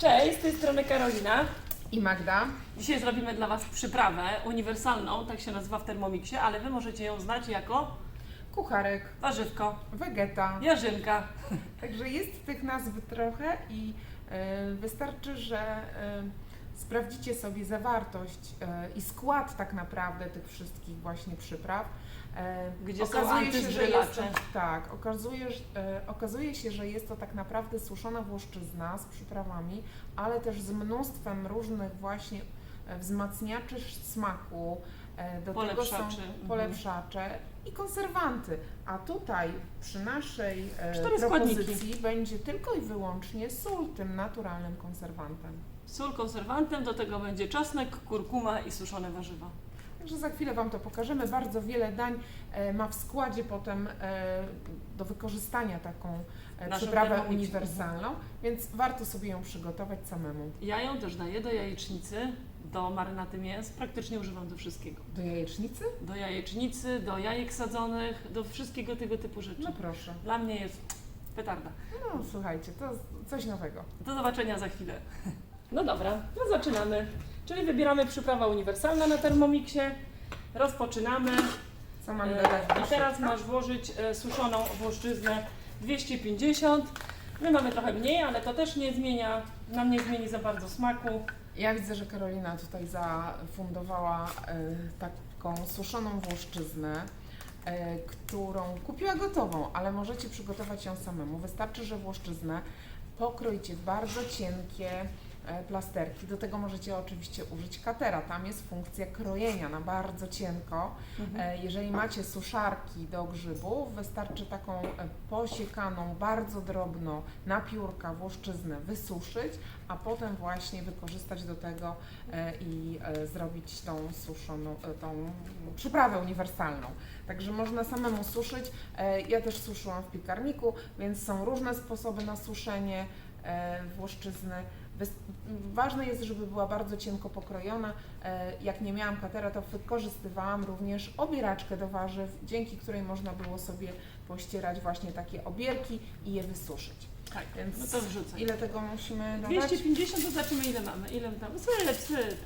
Cześć, z tej strony Karolina. I Magda. Dzisiaj zrobimy dla Was przyprawę uniwersalną, tak się nazywa w Thermomixie, ale Wy możecie ją znać jako Kucharek, warzywko, wegeta. jarzynka. Także jest tych nazw trochę i e, wystarczy, że e, sprawdzicie sobie zawartość e, i skład tak naprawdę tych wszystkich właśnie przypraw. E, Gdzie są okazuje się, że jest to, tak, okazuje, e, okazuje się, że jest to tak naprawdę suszona włoszczyzna z przyprawami, ale też z mnóstwem różnych właśnie wzmacniaczy smaku. Do tego są. Mhm. polepszacze i konserwanty. A tutaj przy naszej Cztery propozycji będzie tylko i wyłącznie sól tym naturalnym konserwantem. Sól konserwantem, do tego będzie czosnek, kurkuma i suszone warzywa. Także za chwilę Wam to pokażemy. Bardzo wiele dań e, ma w składzie potem e, do wykorzystania taką e, Naszą przyprawę uniwersalną, więc warto sobie ją przygotować samemu. Ja ją też daję do jajecznicy, do marynaty mięs, praktycznie używam do wszystkiego. Do jajecznicy? Do jajecznicy, do jajek sadzonych, do wszystkiego tego typu rzeczy. No proszę. Dla mnie jest petarda. No słuchajcie, to coś nowego. Do zobaczenia za chwilę. No dobra, to zaczynamy. Czyli wybieramy przyprawa uniwersalna na Thermomixie. Rozpoczynamy. Co mamy E, dodać do I teraz środka? masz włożyć e, suszoną włoszczyznę 250. My mamy trochę mniej, ale to też nie zmienia, nam nie zmieni za bardzo smaku. Ja widzę, że Karolina tutaj zafundowała e, taką suszoną włoszczyznę, e, którą kupiła gotową, ale możecie przygotować ją samemu. Wystarczy, że włoszczyznę pokrójcie w bardzo cienkie e, plasterki. Do tego możecie oczywiście użyć katera. Tam jest funkcja krojenia na bardzo cienko. E, Jeżeli macie suszarki do grzybów, wystarczy taką e, posiekaną bardzo drobno na piórka włoszczyznę wysuszyć, a potem właśnie wykorzystać do tego e, i e, zrobić tą suszoną, e, tą przyprawę uniwersalną. Także można samemu suszyć. E, Ja też suszyłam w piekarniku, więc są różne sposoby na suszenie e, włoszczyzny. Ważne jest, żeby była bardzo cienko pokrojona. E, Jak nie miałam katera, to wykorzystywałam również obieraczkę do warzyw, dzięki której można było sobie pościerać właśnie takie obierki i je wysuszyć. Tak, Więc no to wrzucaj. Ile tego musimy dodać? 250 to zobaczymy ile mamy. Ile tam? Syp.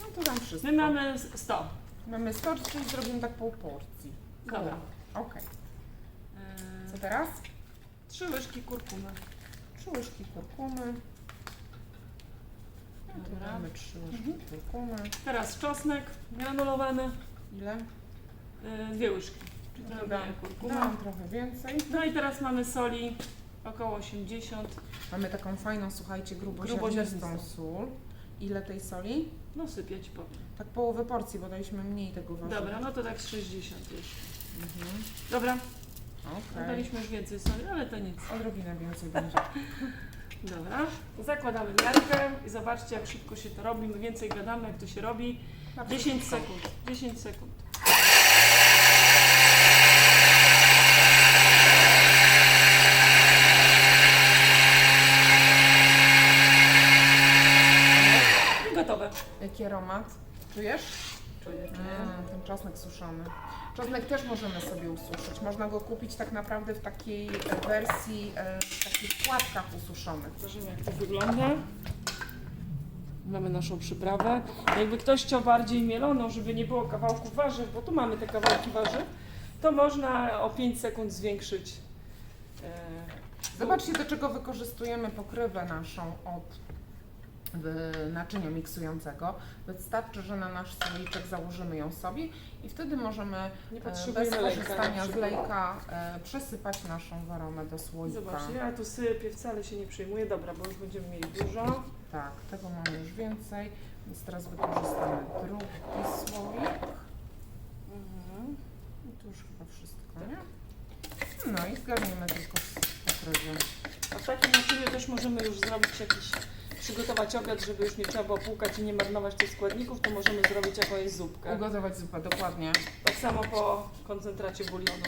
No to dam wszystko. My mamy 100. Mamy 100, czyli zrobimy tak pół porcji. Dobra. Okej. Co E, teraz? Trzy łyżki kurkumy. Trzy łyżki kurkumy. Dobra. damy trzy łyżki kurkumy. Teraz czosnek granulowany. Ile? e, Dwie łyżki. Czyli trochę kurkumy. dam trochę więcej. No i teraz mamy soli około 80. Mamy taką fajną, słuchajcie, gruboziarnistą Gruboziarnistą. sól. Ile tej soli? No sypię ci powiem. Tak połowę porcji, bo daliśmy mniej tego warzywa. Dobra, no to tak z 60 jeszcze. Mhm. Dobra, Okej. daliśmy już więcej soli, ale to nic. Odrobinę więcej będzie. Dobra, zakładamy miarkę i zobaczcie jak szybko się to robi. My więcej gadamy jak to się robi. Na 10 szybko. sekund. 10 sekund. I gotowe. Jaki aromat? Czujesz? Mm, ten czosnek suszony. Czosnek też możemy sobie ususzyć. Można go kupić tak naprawdę w takiej wersji, e, w takich płatkach ususzonych. Zobaczymy jak to wygląda. Mamy naszą przyprawę. Jakby ktoś chciał bardziej mieloną, żeby nie było kawałków warzyw, bo tu mamy te kawałki warzyw, to można o 5 sekund zwiększyć. e, Zobaczcie, do czego wykorzystujemy pokrywę naszą od naczynia miksującego. Wystarczy, że na nasz słoiczek założymy ją sobie i wtedy możemy e, bez korzystania z lejka e, przesypać naszą waronę do słoika. Zobaczcie, ja tu sypię, wcale się nie przejmuję. Dobra, bo już będziemy mieli dużo. Tak, tego mamy już więcej, więc teraz wykorzystamy drugi słoik. Mhm. I tu już chyba wszystko, nie? No i zgarniemy tylko z pokrywą. A w takim naczyniu też możemy już zrobić jakiś, przygotować obiad, żeby już nie trzeba było płukać i nie marnować tych składników, to możemy zrobić jakąś zupkę. Ugotować zupę, dokładnie. Tak samo po koncentracie bulionu.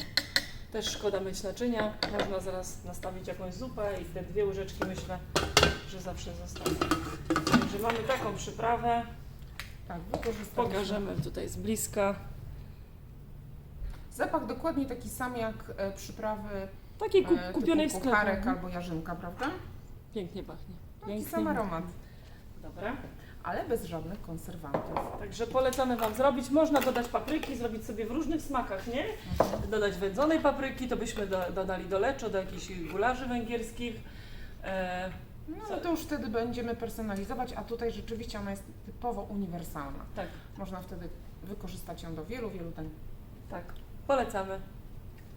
Też szkoda myć naczynia. Można zaraz nastawić jakąś zupę i te dwie łyżeczki myślę, że zawsze zostaną. Także mamy taką przyprawę. Tak, wykorzystamy. Pokażemy tutaj z bliska. Zapach dokładnie taki sam jak e, przyprawy Takiej ku- e, kupionej w typu sklepie. kucharek albo jarzynka, prawda? Pięknie pachnie. Taki Pięknie. sam aromat, Dobra. ale bez żadnych konserwantów. Także polecamy Wam zrobić. Można dodać papryki, zrobić sobie w różnych smakach, nie? Dodać wędzonej papryki, to byśmy do, dodali do leczo, do jakichś gularzy węgierskich. E, No to już wtedy będziemy personalizować, a tutaj rzeczywiście ona jest typowo uniwersalna. tak, Można wtedy wykorzystać ją do wielu, wielu dań. tak. Polecamy.